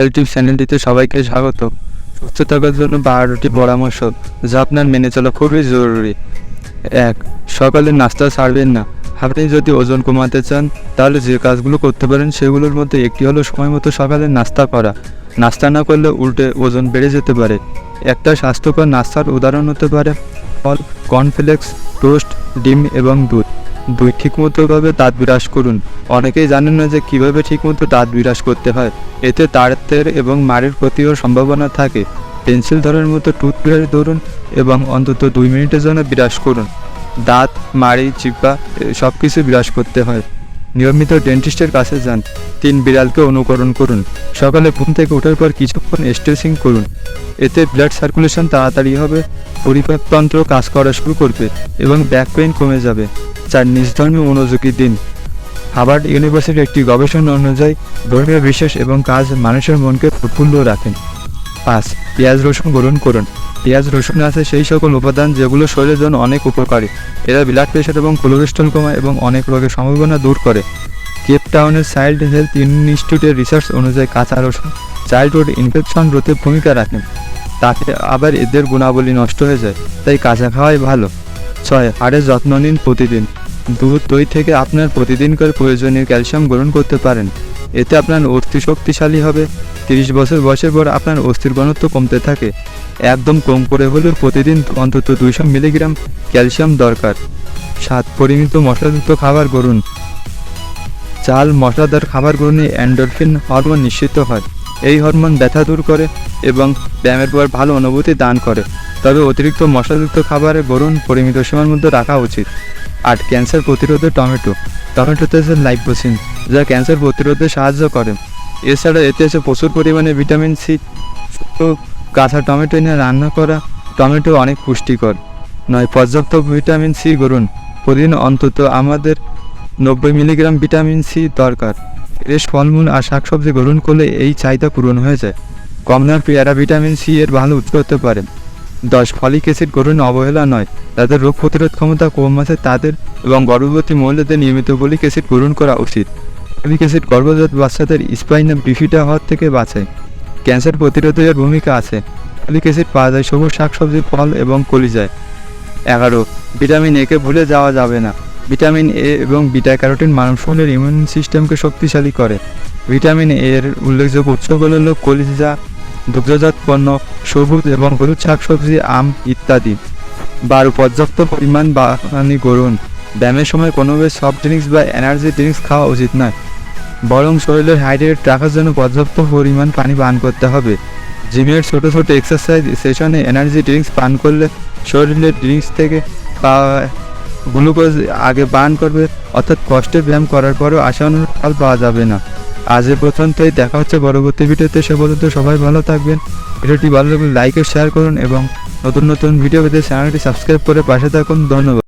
YouTube চ্যানেলটিতে সবাইকে স্বাগত। সুস্থ থাকার জন্য বারোটি পরামর্শ, যা আপনার মেনে চলা খুবই জরুরি। এক, সকালে নাস্তা ছাড়বেন না। আপনি যদি ওজন কমাতে চান, তাহলে যে কাজগুলো করতে পারেন সেগুলোর মধ্যে একটি হলো সময় মতো সকালে নাস্তা করা। নাস্তা না করলে উল্টে ওজন বেড়ে যেতে পারে। একটা স্বাস্থ্যকর নাস্তার উদাহরণ হতে পারে ফল, কর্নফ্লেক্স, টোস্ট, ডিম এবং দুধ। দুই ঠিকমতোভাবে দাঁত বিরাস করুন। অনেকেই জানেন না যে কীভাবে ঠিকমতো দাঁত বিরাস করতে হয়। এতে তারতের এবং মারের প্রতিও সম্ভাবনা থাকে। পেন্সিল ধরার মতো টুথব্রাশ ধরুন এবং অন্তত দুই মিনিটের জন্য বিরাস করুন। দাঁত, মাড়ি চিপা সব কিছু বিরাস করতে হয়। নিয়মিত ডেন্টিস্টের কাছে যান। তিন বিড়ালকে অনুকরণ করুন। সকালে ঘুম থেকে ওঠার পর কিছুক্ষণ স্ট্রেচিং করুন। এতে ব্লাড সার্কুলেশন তাড়াতাড়ি হবে, পরিপাকতন্ত্র কাজ করা শুরু করবে এবং ব্যাক পেইন কমে যাবে। চার নিজধর্মী মনোযোগী দিন। হার্ভার্ড ইউনিভার্সিটির একটি গবেষণা অনুযায়ী ধর্মীয় বিশ্বাস এবং কাজ মানুষের মনকে প্রফুল্ল রাখেন পাঁচ। পেঁয়াজ, রসুন গ্রহণ করুন। পেঁয়াজ, রসুন আছে সেই সকল উপাদান যেগুলো শরীরের জন্য অনেক উপকারী। এরা ব্লাড প্রেশার এবং কোলেস্ট্রল কমায় এবং অনেক রোগের সম্ভাবনা দূর করে। কেপ টাউনের চাইল্ড হেলথ ইনস্টিটিউটের রিসার্চ অনুযায়ী কাঁচা রসুন চাইল্ডহুড ইনফেকশন রোধে ভূমিকা রাখেন তাতে আবার এদের গুণাবলী নষ্ট হয়ে যায়, তাই কাঁচা খাওয়াই ভালো। ছয় হাড়ের যত্ন নিন প্রতিদিন। দুধ, দই থেকে আপনার প্রতিদিনকার প্রয়োজনীয় ক্যালসিয়াম গ্রহণ করতে পারেন। এতে আপনার অস্থি শক্তিশালী হবে। তিরিশ বছর বয়সের পর আপনার অস্থির ঘনত্ব কমতে থাকে। একদম কম করে হলেও প্রতিদিন অন্তত দুইশো মিলিগ্রাম ক্যালসিয়াম দরকার। স্বাদ পরিমিত মশলাযুক্ত খাবার গ্রহণ চাল, মশলাদার খাবার গ্রহণে অ্যান্ডোরফিন হরমোন নিশ্চিত হয়। এই হরমোন ব্যথা দূর করে এবং ব্যায়ামের পর ভালো অনুভূতি দান করে। তবে অতিরিক্ত মশলাযুক্ত খাবারের গ্রহণ পরিমিত সীমার মধ্যে রাখা উচিত। আট ক্যান্সার প্রতিরোধে টমেটো। টমেটোতে আছে লাইপোসিন, যা ক্যান্সার প্রতিরোধে সাহায্য করে। এছাড়া এতে আছে প্রচুর পরিমাণে ভিটামিন সি। শুকনো কাঁচা টমেটো এনে রান্না করা টমেটো অনেক পুষ্টিকর। নয়, পর্যাপ্ত ভিটামিন সি গ্রহণ প্রতিদিন অন্তত আমাদের নব্বই মিলিগ্রাম ভিটামিন সি দরকার। ফ্রেশ ফলমূল আর শাকসবজি গ্রহণ করলে এই চাহিদা পূরণ হয়ে যায়। কমনার পেয়ারা ভিটামিন সি এর ভালো উৎস হতে পারে। দশ ফলিক অ্যাসিড গ্রহণ অবহেলা নয়। তাদের রোগ প্রতিরোধ ক্ষমতা কম আছে তাদের এবং গর্ভবতী মহিলাদের নিয়মিত ফলিক অ্যাসিড গ্রহণ করা উচিত। ফলিক অ্যাসিড গর্ভজাত বাচ্চাদের স্পাইনাল বিফিটা হওয়ার থেকে বাঁচায়। ক্যান্সার প্রতিরোধের ভূমিকা আছে। ফলিক অ্যাসিড পাওয়া যায়, সবুজ শাকসবজি, ফল এবং কলিজায় এগারো, ভিটামিন একে ভুলে যাওয়া যাবে না। ভিটামিন এ এবং বিটা ক্যারোটিন মানব ইমিউন সিস্টেমকে শক্তিশালী করে। ভিটামিন এর উল্লেখযোগ্য উৎসগুলো হলো কলিজা দুগ্ধজাত পণ্য সবুজ এবং হলুদ শাকসবজি, আম ইত্যাদি। বারো পর্যাপ্ত পরিমাণ বানানি করুন ব্যায়ামের সময় কোনোভাবে সফট ড্রিঙ্কস বা এনার্জি ড্রিঙ্কস খাওয়া উচিত নয়। বরং শরীরের হাইড্রেট রাখার জন্য পর্যাপ্ত পরিমাণ পানি পান করতে হবে। জিমের ছোট ছোট এক্সারসাইজ সেশনে এনার্জি ড্রিঙ্কস পান করলে শরীরের ড্রিঙ্কস থেকে পাওয়া গ্লুকোজ আগে পান করবে। অর্থাৎ কষ্টে ব্যায়াম করার পরেও আশানুর ফল পাওয়া যাবে না। আজ এ পর্যন্তই, দেখা হচ্ছে পরবর্তী ভিডিওতে। সে পর্যন্ত সবাই ভালো থাকবেন। ভিডিওটি ভালো লাগলে লাইক ও শেয়ার করুন এবং নতুন নতুন ভিডিও পেতে চ্যানেলটি সাবস্ক্রাইব করে পাশে থাকুন। ধন্যবাদ।